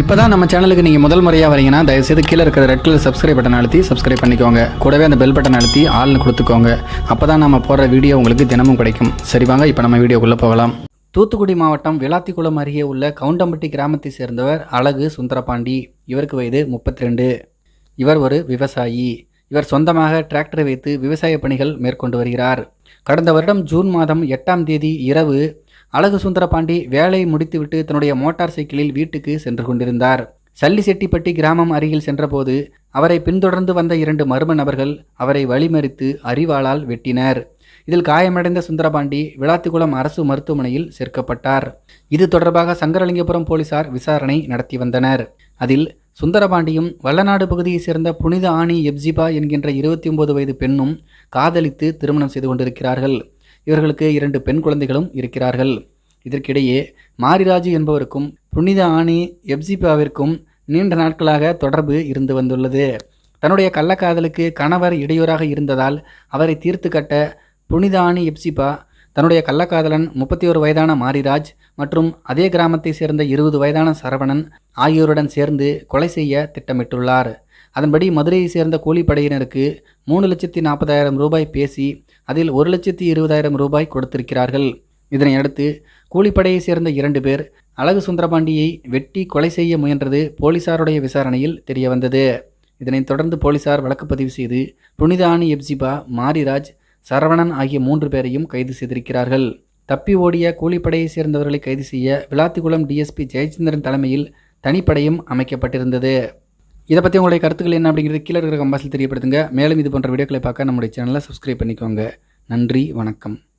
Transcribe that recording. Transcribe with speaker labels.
Speaker 1: இப்போ தான் நம்ம சேனலுக்கு நீங்கள் முதல் முறையாக வரீங்கன்னா தயவுசெய்து கீழே இருக்கிற ரெட் கலர் சப்ஸ்கிரைப் பட்டன் அழுத்தி சப்ஸ்கிரைப் பண்ணிக்கோங்க. கூடவே அந்த பெல் பட்டன் அழுத்தி ஆள்னு கொடுத்துக்கோங்க. அப்போ தான் நம்ம போடுற வீடியோ உங்களுக்கு தினமும் கிடைக்கும். சரி வாங்க இப்போ நம்ம வீடியோக்குள்ளே போகலாம். தூத்துக்குடி மாவட்டம் விளாத்திக்குளம் அருகே உள்ள கவுண்டம்பட்டி கிராமத்தை சேர்ந்தவர் அழகு சுந்தரபாண்டி. இவருக்கு வயது முப்பத்தி ரெண்டு இவர் ஒரு விவசாயி. இவர் சொந்தமாக டிராக்டரை வைத்து விவசாய பணிகள் மேற்கொண்டு வருகிறார். கடந்த வருடம் ஜூன் மாதம் எட்டாம் தேதி இரவு அழகு சுந்தரபாண்டி வேலையை முடித்துவிட்டு தன்னுடைய மோட்டார் சைக்கிளில் வீட்டுக்கு சென்று கொண்டிருந்தார். சல்லிசெட்டிப்பட்டி கிராமம் அருகில் சென்றபோது அவரை பின்தொடர்ந்து வந்த இரண்டு மர்ம நபர்கள் அவரை வழிமறித்து அறிவாளால் வெட்டினர். இதில் காயமடைந்த சுந்தரபாண்டி விளாத்திக்குளம் அரசு மருத்துவமனையில் சேர்க்கப்பட்டார். இது தொடர்பாக சங்கரலிங்கபுரம் போலீசார் விசாரணை நடத்தி வந்தனர். அதில் சுந்தரபாண்டியும் வல்லநாடு பகுதியைச் சேர்ந்த புனித ஆணி எப்ஜிபா என்கின்ற இருபத்தி ஒன்பது வயது பெண்ணும் காதலித்து திருமணம் செய்து கொண்டிருக்கிறார்கள். இவர்களுக்கு இரண்டு பெண் குழந்தைகளும் இருக்கிறார்கள். இதற்கிடையே மாரிராஜு என்பவருக்கும் புனித ஆணி எப்சிபாவிற்கும் நீண்ட நாட்களாக தொடர்பு இருந்து வந்துள்ளது. தன்னுடைய கள்ளக்காதலுக்கு கணவர் இடையூறாக இருந்ததால் அவரை தீர்த்து கட்ட புனித ஆணி எப்சிபா தன்னுடைய கள்ளக்காதலன் முப்பத்தி ஒரு வயதான மாரிராஜ் மற்றும் அதே கிராமத்தை சேர்ந்த இருபது வயதான சரவணன் ஆகியோருடன் சேர்ந்து கொலை செய்ய திட்டமிட்டுள்ளார். அதன்படி மதுரையை சேர்ந்த கூலிப்படையினருக்கு மூணு லட்சத்தி நாற்பதாயிரம் ரூபாய் பேசி அதில் ஒரு லட்சத்தி இருபதாயிரம் ரூபாய் கொடுத்திருக்கிறார்கள். இதனையடுத்து கூலிப்படையை சேர்ந்த இரண்டு பேர் அழகு சுந்தரபாண்டியை வெட்டி கொலை செய்ய முயன்றது போலீசாருடைய விசாரணையில் தெரியவந்தது. இதனைத் தொடர்ந்து போலீசார் வழக்கு பதிவு செய்து புனித எப்சிபா மாரிராஜ் சரவணன் ஆகிய மூன்று பேரையும் கைது செய்திருக்கிறார்கள். தப்பி ஓடிய கூலிப்படையை சேர்ந்தவர்களை கைது செய்ய விளாத்திக்குளம் டிஎஸ்பி ஜெயச்சந்திரன் தலைமையில் தனிப்படையும் அமைக்கப்பட்டிருந்தது. இதை பற்றி உங்களுடைய கருத்துக்கள் என்ன அப்படிங்கிறது கீழே இருக்கிற கம்பாஸில் தெரியப்படுத்துங்க. மேலும் இது போன்ற வீடியோக்களை பார்க்க நம்முடைய சேனலை சப்ஸ்கிரைப் பண்ணிக்கோங்க. நன்றி வணக்கம்.